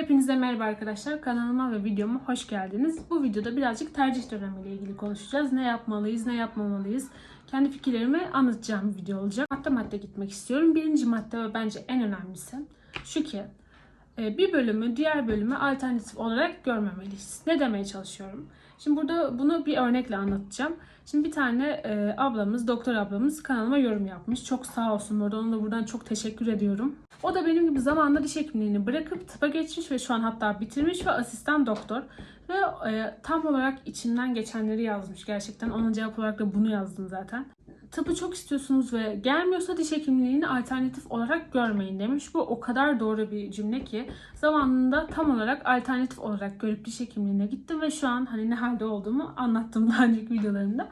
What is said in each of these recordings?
Hepinize merhaba arkadaşlar. Kanalıma ve videoma hoş geldiniz. Bu videoda birazcık tercih dönemiyle ilgili konuşacağız. Ne yapmalıyız, ne yapmamalıyız. Kendi fikirlerimi anlatacağım bir video olacak. Madde madde gitmek istiyorum. Birinci madde ve bence en önemlisi şu ki e, bir bölümü diğer bölüme alternatif olarak görmemeliyiz. Ne demeye çalışıyorum? Şimdi burada bunu bir örnekle anlatacağım. Şimdi bir tane e, ablamız, doktor ablamız kanalıma yorum yapmış. Çok sağ olsun burada. Ona da buradan çok teşekkür ediyorum. O da benim gibi zamanında diş hekimliğini bırakıp tıpa geçmiş ve şu an hatta bitirmiş ve asistan doktor. Ve e, tam olarak içinden geçenleri yazmış gerçekten. Ona cevap olarak da bunu yazdım zaten. Tıpı çok istiyorsunuz ve gelmiyorsa diş hekimliğini alternatif olarak görmeyin demiş. Bu o kadar doğru bir cümle ki zamanında tam olarak alternatif olarak görüp diş hekimliğine gittim ve şu an hani ne halde olduğumu anlattım daha önceki videolarımda.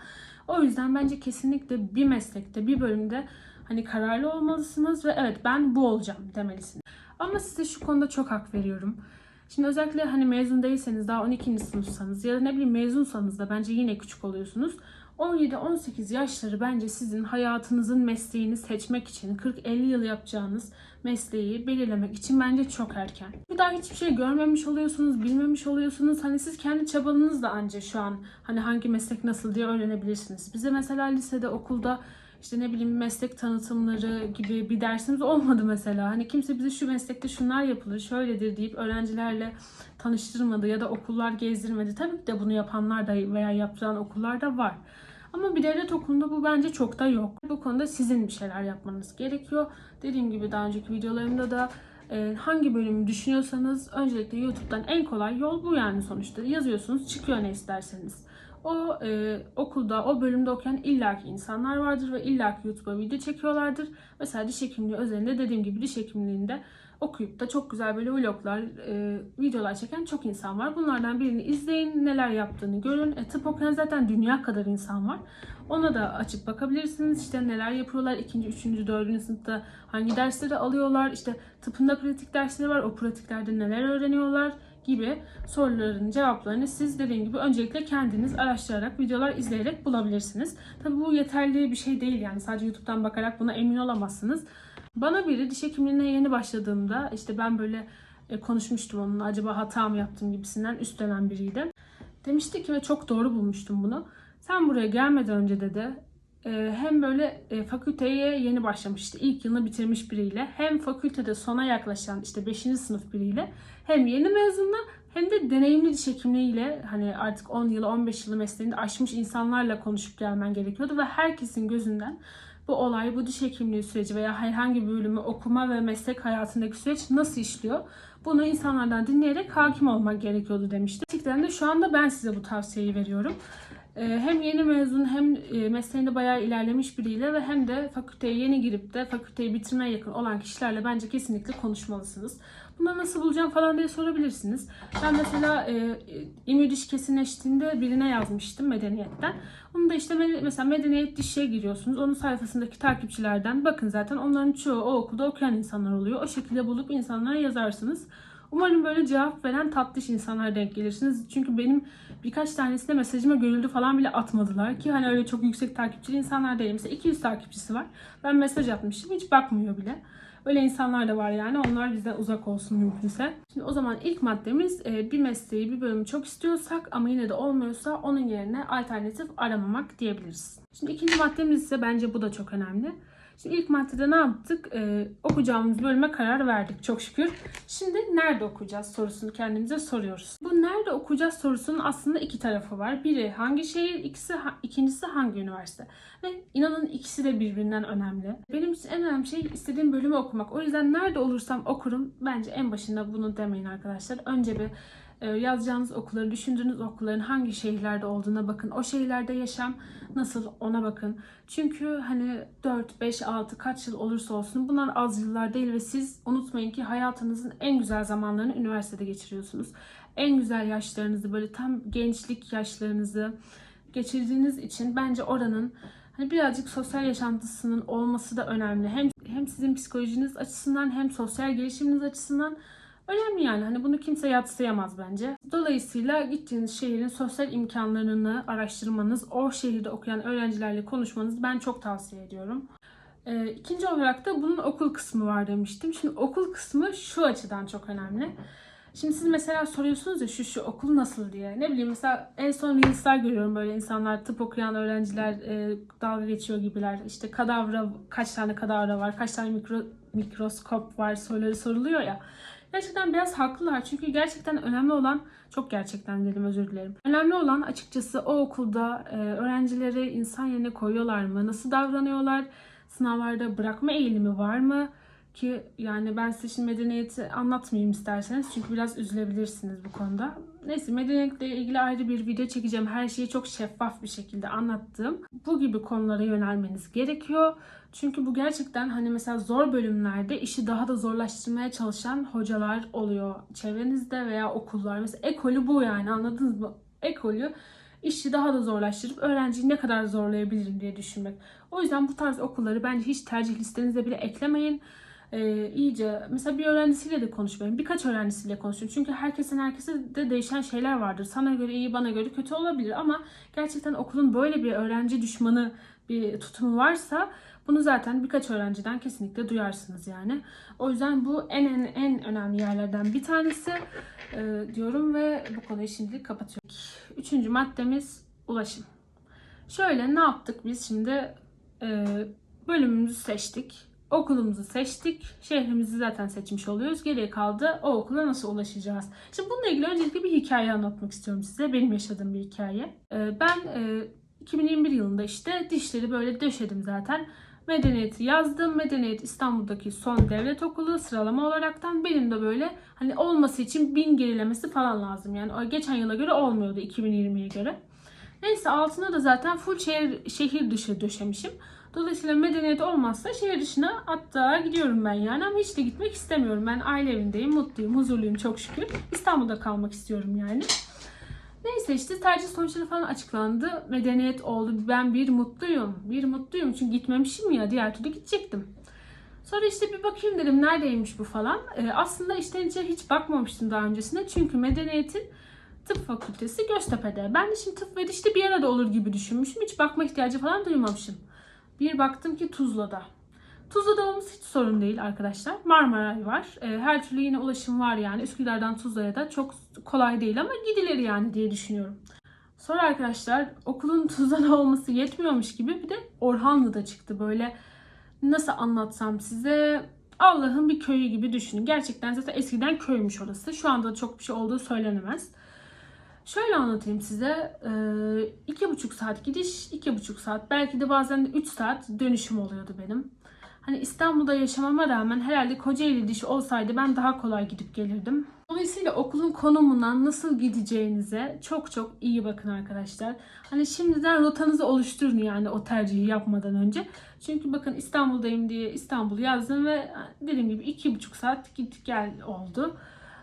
O yüzden bence kesinlikle bir meslekte, bir bölümde hani kararlı olmalısınız ve evet ben bu olacağım demelisiniz. Ama size şu konuda çok hak veriyorum. Şimdi özellikle hani mezun değilseniz daha 12. sınıfsanız ya da ne bileyim mezunsanız da bence yine küçük oluyorsunuz. 17-18 yaşları bence sizin hayatınızın mesleğini seçmek için 40-50 yıl yapacağınız mesleği belirlemek için bence çok erken. Bir daha hiçbir şey görmemiş oluyorsunuz, bilmemiş oluyorsunuz. Hani siz kendi çabanızla anca şu an hani hangi meslek nasıl diye öğrenebilirsiniz. Bize mesela lisede, okulda işte ne bileyim meslek tanıtımları gibi bir dersimiz olmadı mesela. Hani kimse bize şu meslekte şunlar yapılır, şöyledir deyip öğrencilerle tanıştırmadı ya da okullar gezdirmedi. Tabii ki de bunu yapanlar da veya yaptıran okullar da var. Ama bir devlet okulunda bu bence çok da yok. Bu konuda sizin bir şeyler yapmanız gerekiyor. Dediğim gibi daha önceki videolarımda da e, hangi bölümü düşünüyorsanız öncelikle YouTube'dan en kolay yol bu yani sonuçta. Yazıyorsunuz çıkıyor ne isterseniz. O e, okulda, o bölümde okuyan illaki insanlar vardır ve illaki YouTube'a video çekiyorlardır. Mesela diş hekimliği özelinde dediğim gibi diş hekimliğinde okuyup da çok güzel böyle vloglar, e, videolar çeken çok insan var. Bunlardan birini izleyin, neler yaptığını görün. E, tıp okuyan zaten dünya kadar insan var. Ona da açıp bakabilirsiniz. İşte neler yapıyorlar, ikinci, üçüncü, dördüncü sınıfta hangi dersleri alıyorlar. İşte tıpında pratik dersleri var, o pratiklerde neler öğreniyorlar gibi soruların cevaplarını siz dediğim gibi öncelikle kendiniz araştırarak, videolar izleyerek bulabilirsiniz. Tabi bu yeterli bir şey değil yani sadece YouTube'dan bakarak buna emin olamazsınız. Bana biri diş hekimliğine yeni başladığımda işte ben böyle e, konuşmuştum onunla acaba hata mı yaptım gibisinden üst dönem biriydi. Demişti ki ve çok doğru bulmuştum bunu. Sen buraya gelmeden önce dedi hem böyle e, fakülteye yeni başlamıştı. ilk yılını bitirmiş biriyle hem fakültede sona yaklaşan işte 5. sınıf biriyle hem yeni mezunla hem de deneyimli diş hekimliğiyle hani artık 10 yılı 15 yılı mesleğinde aşmış insanlarla konuşup gelmen gerekiyordu ve herkesin gözünden bu olay, bu diş hekimliği süreci veya herhangi bir bölümü okuma ve meslek hayatındaki süreç nasıl işliyor? Bunu insanlardan dinleyerek hakim olmak gerekiyordu demişti. Gerçekten de şu anda ben size bu tavsiyeyi veriyorum. Hem yeni mezun hem mesleğinde bayağı ilerlemiş biriyle ve hem de fakülteye yeni girip de fakülteyi bitirmeye yakın olan kişilerle bence kesinlikle konuşmalısınız. Bunları nasıl bulacağım falan diye sorabilirsiniz. Ben mesela e, İMÜ diş kesinleştiğinde birine yazmıştım medeniyetten. Onu da işte mesela medeniyet dişe giriyorsunuz. Onun sayfasındaki takipçilerden bakın zaten onların çoğu o okulda okuyan insanlar oluyor. O şekilde bulup insanlara yazarsınız. Umarım böyle cevap veren tatlış insanlara denk gelirsiniz. Çünkü benim birkaç tanesine mesajıma görüldü falan bile atmadılar ki hani öyle çok yüksek takipçili insanlar değil. Mesela 200 takipçisi var. Ben mesaj atmıştım hiç bakmıyor bile. Öyle insanlar da var yani. Onlar bizden uzak olsun mümkünse. Şimdi o zaman ilk maddemiz e, bir mesleği, bir bölümü çok istiyorsak ama yine de olmuyorsa onun yerine alternatif aramamak diyebiliriz. Şimdi ikinci maddemiz ise bence bu da çok önemli. Şimdi ilk maddede ne yaptık? Ee, okuyacağımız bölüme karar verdik çok şükür. Şimdi nerede okuyacağız sorusunu kendimize soruyoruz. Bu nerede okuyacağız sorusunun aslında iki tarafı var. Biri hangi şehir, ikisi ikincisi hangi üniversite. Ve inanın ikisi de birbirinden önemli. Benim için en önemli şey istediğim bölümü okumak. O yüzden nerede olursam okurum. Bence en başında bunu demeyin arkadaşlar. Önce bir yazacağınız okulları, düşündüğünüz okulların hangi şehirlerde olduğuna bakın. O şehirlerde yaşam nasıl ona bakın. Çünkü hani 4, 5, 6 kaç yıl olursa olsun bunlar az yıllar değil ve siz unutmayın ki hayatınızın en güzel zamanlarını üniversitede geçiriyorsunuz. En güzel yaşlarınızı böyle tam gençlik yaşlarınızı geçirdiğiniz için bence oranın hani birazcık sosyal yaşantısının olması da önemli. Hem hem sizin psikolojiniz açısından hem sosyal gelişiminiz açısından Önemli yani hani bunu kimse yatsıyamaz bence. Dolayısıyla gittiğiniz şehrin sosyal imkanlarını araştırmanız, o şehirde okuyan öğrencilerle konuşmanız ben çok tavsiye ediyorum. Ee, ikinci olarak da bunun okul kısmı var demiştim. Şimdi okul kısmı şu açıdan çok önemli. Şimdi siz mesela soruyorsunuz ya şu şu okul nasıl diye. Ne bileyim mesela en son Reels'ler görüyorum böyle insanlar tıp okuyan öğrenciler e, dalga geçiyor gibiler. İşte kadavra kaç tane kadavra var, kaç tane mikro, mikroskop var soruları soruluyor ya. Gerçekten biraz haklılar çünkü gerçekten önemli olan çok gerçekten dedim özür dilerim. Önemli olan açıkçası o okulda e, öğrencileri insan yerine koyuyorlar mı? Nasıl davranıyorlar? Sınavlarda bırakma eğilimi var mı? Ki yani ben size şimdi medeniyeti anlatmayayım isterseniz çünkü biraz üzülebilirsiniz bu konuda. Neyse medeniyetle ilgili ayrı bir video çekeceğim. Her şeyi çok şeffaf bir şekilde anlattığım. Bu gibi konulara yönelmeniz gerekiyor. Çünkü bu gerçekten hani mesela zor bölümlerde işi daha da zorlaştırmaya çalışan hocalar oluyor çevrenizde veya okullar. Mesela ekolü bu yani anladınız mı? Ekolü işi daha da zorlaştırıp öğrenciyi ne kadar zorlayabilirim diye düşünmek. O yüzden bu tarz okulları bence hiç tercih listenize bile eklemeyin. Ee, iyice mesela bir öğrencisiyle de konuşmayın. Birkaç öğrencisiyle konuşun. Çünkü herkesin herkese de değişen şeyler vardır. Sana göre iyi, bana göre kötü olabilir ama gerçekten okulun böyle bir öğrenci düşmanı bir tutumu varsa bunu zaten birkaç öğrenciden kesinlikle duyarsınız yani. O yüzden bu en en en önemli yerlerden bir tanesi e, diyorum ve bu konuyu şimdi kapatıyorum. Üçüncü maddemiz ulaşım. Şöyle ne yaptık biz şimdi e, bölümümüzü seçtik. Okulumuzu seçtik. Şehrimizi zaten seçmiş oluyoruz. Geriye kaldı o okula nasıl ulaşacağız? Şimdi bununla ilgili öncelikle bir hikaye anlatmak istiyorum size. Benim yaşadığım bir hikaye. E, ben e, 2021 yılında işte dişleri böyle döşedim zaten. Medeniyeti yazdım. Medeniyet İstanbul'daki son devlet okulu sıralama olaraktan benim de böyle hani olması için bin gerilemesi falan lazım. Yani geçen yıla göre olmuyordu 2020'ye göre. Neyse altına da zaten full şehir, şehir dışı döşemişim. Dolayısıyla medeniyet olmazsa şehir dışına hatta gidiyorum ben yani ama hiç de gitmek istemiyorum. Ben aile evindeyim, mutluyum, huzurluyum çok şükür. İstanbul'da kalmak istiyorum yani. Neyse işte tercih sonuçları falan açıklandı. Medeniyet oldu. Ben bir mutluyum. Bir mutluyum çünkü gitmemişim ya. Diğer türlü gidecektim. Sonra işte bir bakayım dedim neredeymiş bu falan. Ee, aslında işte hiç bakmamıştım daha öncesinde. Çünkü medeniyetin tıp fakültesi Göztepe'de. Ben de şimdi tıp ve dişte bir arada olur gibi düşünmüşüm. Hiç bakma ihtiyacı falan duymamışım. Bir baktım ki Tuzla'da. Tuzla'da olması hiç sorun değil arkadaşlar. Marmaray var. E, her türlü yine ulaşım var yani. Üsküdar'dan Tuzla'ya da çok kolay değil ama gidilir yani diye düşünüyorum. Sonra arkadaşlar okulun Tuzla'da olması yetmiyormuş gibi bir de Orhanlı'da çıktı. Böyle nasıl anlatsam size Allah'ın bir köyü gibi düşünün. Gerçekten zaten eskiden köymüş orası. Şu anda çok bir şey olduğu söylenemez. Şöyle anlatayım size. İki buçuk saat gidiş, iki buçuk saat. Belki de bazen de üç saat dönüşüm oluyordu benim. Hani İstanbul'da yaşamama rağmen herhalde Kocaeli dişi olsaydı ben daha kolay gidip gelirdim. Dolayısıyla okulun konumundan nasıl gideceğinize çok çok iyi bakın arkadaşlar. Hani şimdiden rotanızı oluşturun yani o tercihi yapmadan önce. Çünkü bakın İstanbul'dayım diye İstanbul yazdım ve dediğim gibi iki buçuk saat git gel oldu.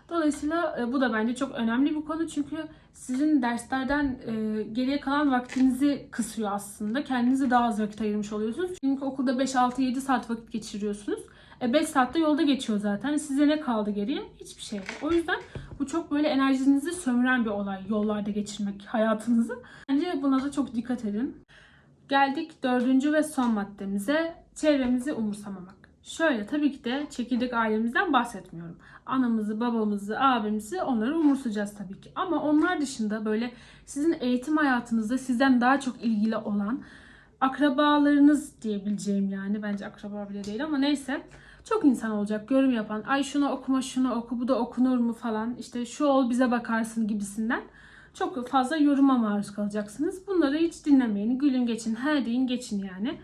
Dolayısıyla e, bu da bence çok önemli bir konu çünkü sizin derslerden e, geriye kalan vaktinizi kısıyor aslında. Kendinize daha az vakit ayırmış oluyorsunuz. Çünkü okulda 5-6-7 saat vakit geçiriyorsunuz. E 5 saatte yolda geçiyor zaten. Size ne kaldı geriye? Hiçbir şey. O yüzden bu çok böyle enerjinizi sömüren bir olay. Yollarda geçirmek hayatınızı. Bence buna da çok dikkat edin. Geldik dördüncü ve son maddemize. Çevremizi umursamamak. Şöyle tabii ki de çekirdek ailemizden bahsetmiyorum. Anamızı, babamızı, abimizi onları umursayacağız tabii ki. Ama onlar dışında böyle sizin eğitim hayatınızda sizden daha çok ilgili olan akrabalarınız diyebileceğim yani. Bence akraba bile değil ama neyse. Çok insan olacak yorum yapan. Ay şunu okuma şunu oku bu da okunur mu falan. İşte şu ol bize bakarsın gibisinden. Çok fazla yoruma maruz kalacaksınız. Bunları hiç dinlemeyin. Gülün geçin. Her deyin geçin yani.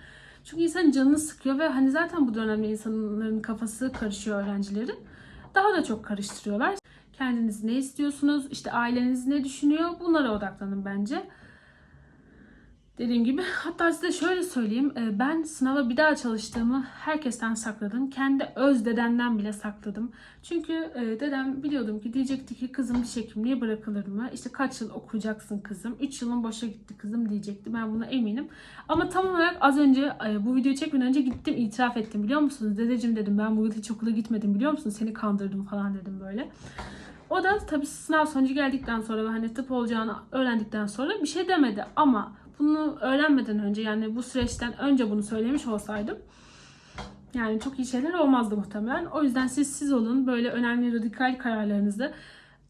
Çünkü insanın canını sıkıyor ve hani zaten bu dönemde insanların kafası karışıyor öğrencilerin. Daha da çok karıştırıyorlar. Kendiniz ne istiyorsunuz? İşte aileniz ne düşünüyor? Bunlara odaklanın bence. Dediğim gibi hatta size şöyle söyleyeyim. e, Ben sınava bir daha çalıştığımı herkesten sakladım. Kendi öz dedemden bile sakladım. Çünkü e, dedem biliyordum ki diyecekti ki kızım diş hekimliğe bırakılır mı? İşte kaç yıl okuyacaksın kızım? 3 yılın boşa gitti kızım diyecekti. Ben buna eminim. Ama tam olarak az önce e, bu videoyu çekmeden önce gittim itiraf ettim biliyor musunuz? Dedeciğim dedim ben bu yıl hiç okula gitmedim biliyor musun? Seni kandırdım falan dedim böyle. O da tabii sınav sonucu geldikten sonra ve hani tıp olacağını öğrendikten sonra bir şey demedi. Ama bunu öğrenmeden önce yani bu süreçten önce bunu söylemiş olsaydım yani çok iyi şeyler olmazdı muhtemelen. O yüzden siz siz olun. Böyle önemli radikal kararlarınızı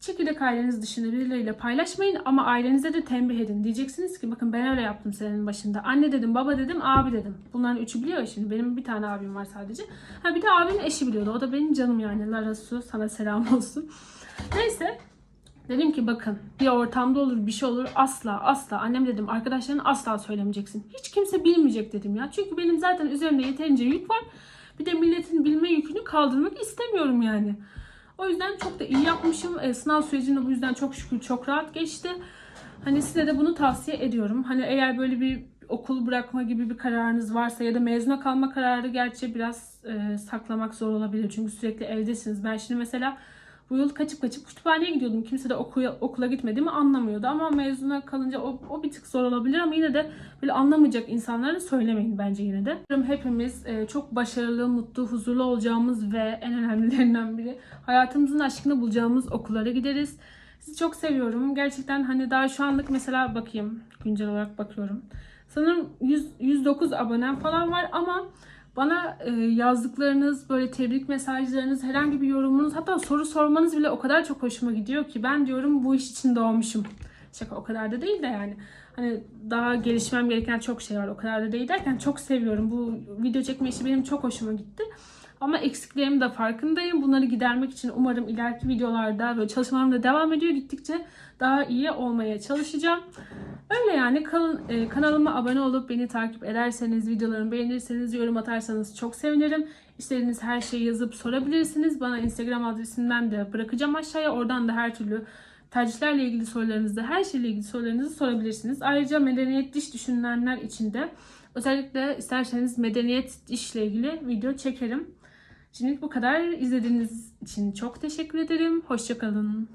Çekirdek aileniz dışında birileriyle paylaşmayın ama ailenize de tembih edin. Diyeceksiniz ki bakın ben öyle yaptım senenin başında. Anne dedim, baba dedim, abi dedim. Bunların üçü biliyor şimdi. Benim bir tane abim var sadece. Ha bir de abimin eşi biliyordu. O da benim canım yani. Lara Su sana selam olsun. Neyse. Dedim ki bakın bir ortamda olur bir şey olur asla asla annem dedim arkadaşlarına asla söylemeyeceksin. Hiç kimse bilmeyecek dedim ya. Çünkü benim zaten üzerimde yeterince yük var. Bir de milletin bilme yükünü kaldırmak istemiyorum yani. O yüzden çok da iyi yapmışım. E, sınav sürecim de bu yüzden çok şükür çok rahat geçti. Hani size de bunu tavsiye ediyorum. Hani eğer böyle bir okul bırakma gibi bir kararınız varsa ya da mezuna kalma kararı gerçi biraz e, saklamak zor olabilir. Çünkü sürekli evdesiniz. Ben şimdi mesela bu yıl kaçıp kaçıp kütüphaneye gidiyordum. Kimse de okula, okula gitmediğimi anlamıyordu. Ama mezuna kalınca o, o bir tık zor olabilir ama yine de böyle anlamayacak insanlara söylemeyin bence yine de. Hepimiz e, çok başarılı, mutlu, huzurlu olacağımız ve en önemlilerinden biri hayatımızın aşkını bulacağımız okullara gideriz. Sizi çok seviyorum. Gerçekten hani daha şu anlık mesela bakayım. Güncel olarak bakıyorum. Sanırım 100, 109 abonem falan var ama bana e, yazdıklarınız, böyle tebrik mesajlarınız, herhangi bir yorumunuz, hatta soru sormanız bile o kadar çok hoşuma gidiyor ki ben diyorum bu iş için doğmuşum. Şaka o kadar da değil de yani. Hani daha gelişmem gereken çok şey var. O kadar da değil derken çok seviyorum. Bu video çekme işi benim çok hoşuma gitti. Ama eksiklerim de farkındayım. Bunları gidermek için umarım ileriki videolarda böyle çalışmalarım da devam ediyor. Gittikçe daha iyi olmaya çalışacağım. Öyle yani kalın, e, kanalıma abone olup beni takip ederseniz, videolarımı beğenirseniz, yorum atarsanız çok sevinirim. İstediğiniz her şeyi yazıp sorabilirsiniz. Bana Instagram adresinden de bırakacağım aşağıya. Oradan da her türlü tercihlerle ilgili sorularınızı, her şeyle ilgili sorularınızı sorabilirsiniz. Ayrıca medeniyet diş düşünenler için de özellikle isterseniz medeniyet dişle ilgili video çekerim. Şimdilik bu kadar. İzlediğiniz için çok teşekkür ederim. Hoşçakalın.